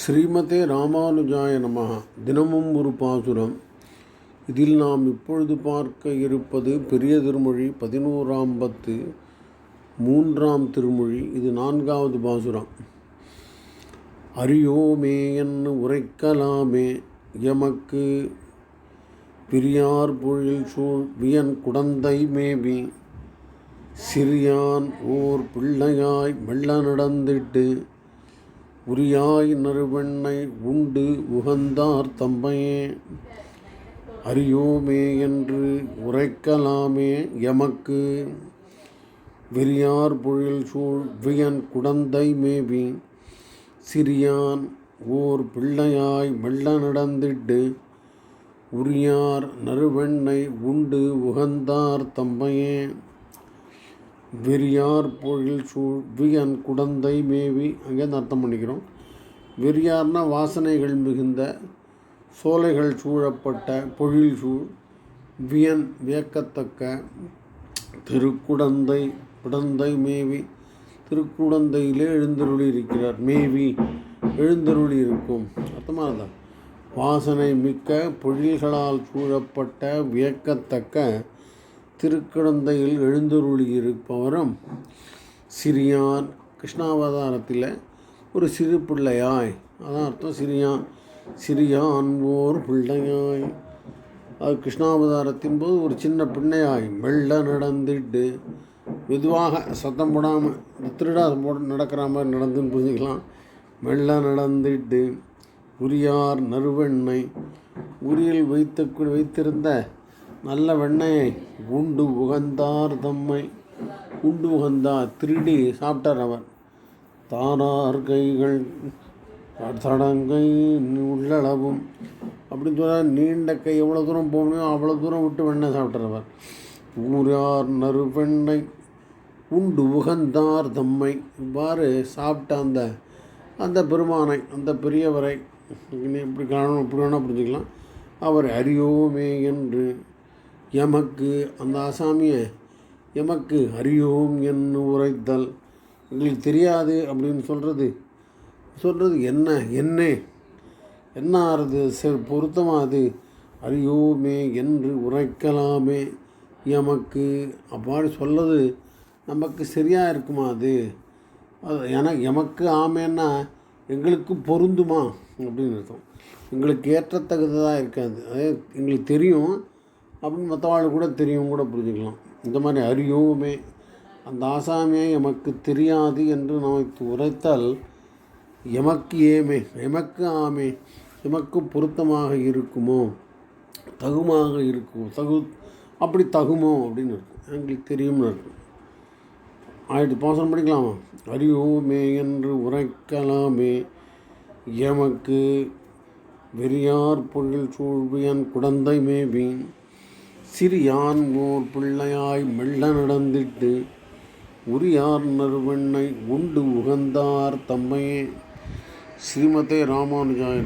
ஸ்ரீமதே ராமானுஜாய நம தினமும் ஒரு பாசுரம். இதில் நாம் இப்பொழுது பார்க்க இருப்பது பெரிய திருமொழி பதினோராம் பத்து மூன்றாம் திருமொழி. இது நான்காவது பாசுரம். அறியோமே என்று உரைக்கலாமே. எமக்கு பிரியார் பொழில் சூழ் வியன் குடந்தை மேவி. சிறியான் ஓர் பிள்ளையாய் மெல்ல நடந்திட்டு உரியாய் நறுவெண்ணை உண்டு உகந்தார் தம்மையே அறியோமே என்று உரைக்கலாமே எமக்கு. வெறியார் பொழில் சூழ் வியன் குடந்தை மேவி. சிறியான் ஓர் பிள்ளையாய் மெல்ல நடந்திட்டு உரியார் நறுவெண்ணை உண்டு உகந்தார் தம்மையே வெறியார் பொழில் சூழ் வியன் குடந்தை மேவி அங்கேருந்து அர்த்தம் பண்ணிக்கிறோம். வெறியார்னா வாசனைகள் மிகுந்த சோலைகள் சூழப்பட்ட பொழில் சூழ் வியன் வியக்கத்தக்க திருக்குடந்தை குடந்தை மேவி திருக்குடந்தையிலே எழுந்தருளி இருக்கிறார். மேவி எழுந்தருளி இருக்கும். அர்த்தமானதா? வாசனை மிக்க பொழில்களால் சூழப்பட்ட வியக்கத்தக்க திருக்குடந்தையில் எழுந்தருளியிருப்பவரும் சிறியான். கிருஷ்ணாவதாரத்தில் ஒரு சிறு பிள்ளையாய். அதான் அர்த்தம் சிறியான். சிறியான் ஓர் பிள்ளையாய். அது கிருஷ்ணாவதாரத்தின் போது ஒரு சின்ன பிள்ளையாய் மெல்ல நடந்துட்டு மெதுவாக சத்தம் போடாமல் இந்த திருடா போட நடக்கிற மாதிரி நடந்துன்னு புரிஞ்சுக்கலாம். மெல்ல நடந்துட்டு உரியார் நறுவெண்ணை உரியில் வைத்து வைத்திருந்த நல்ல வெண்ணெயை உண்டு உகந்தார் தம்மை. உண்டு உகந்தார் திருடி சாப்பிட்டார் அவர். தாரார் கைகள் தடங்கை உள்ளளவும். அப்படின்னு சொன்னால் நீண்ட கை எவ்வளோ தூரம் போகணுமோ அவ்வளோ தூரம் விட்டு வெண்ணெய் சாப்பிட்டார் அவர். ஊரார் நறுவெண்ணை உண்டு உகந்தார் தம்மை. இவ்வாறு சாப்பிட்ட அந்த அந்த பெருமானை அந்த பெரியவரை இப்படி காணணும் இப்படி வேணால் புரிஞ்சுக்கலாம். அவர் அறியோமே என்று எமக்கு அந்த ஆசாமியை எமக்கு அறியோம் என்று உரைத்தல். எங்களுக்கு தெரியாது அப்படின்னு சொல்கிறது சொல்கிறது என்ன? என்ன? என்ன ஆறுது சரி பொருத்தமாக அது அறியோமே என்று உரைக்கலாமே. எமக்கு அவ்வாறு சொல்லது நமக்கு சரியாக இருக்குமா அது அது எமக்கு ஆமேன்னா எங்களுக்கு பொருந்துமா? அப்படின்னு அர்த்தம். எங்களுக்கு ஏற்றத்தகுந்ததாக இருக்காது. அதே எங்களுக்கு தெரியும். அப்படின்னு மற்றவாளுக்கு கூட தெரியும் கூட புரிஞ்சுக்கலாம். இந்த மாதிரி அறியோமே அந்த ஆசாமியை எமக்கு தெரியாது என்று நமக்கு உரைத்தால் எமக்கு ஏமே எமக்கு ஆமே எமக்கு பொருத்தமாக இருக்குமோ தகுமாக இருக்கும் தகு அப்படி தகுமோ அப்படின்னு இருக்கும். எங்களுக்கு தெரியும்னு இருக்கும். ஆயிட்டு பாசனம் படிக்கலாமா? அறியோமே என்று உரைக்கலாமே எமக்கு வெறியார் பொருள் சூழ்வியன் குடந்தை மேவின் சிறியான் ஓர் பிள்ளையாய் மெல்ல நடந்திட்டு உரியார் நறுவெண்ணை உண்டு உகந்தார் தம்மையே. ஸ்ரீமதே ராமானுஜாய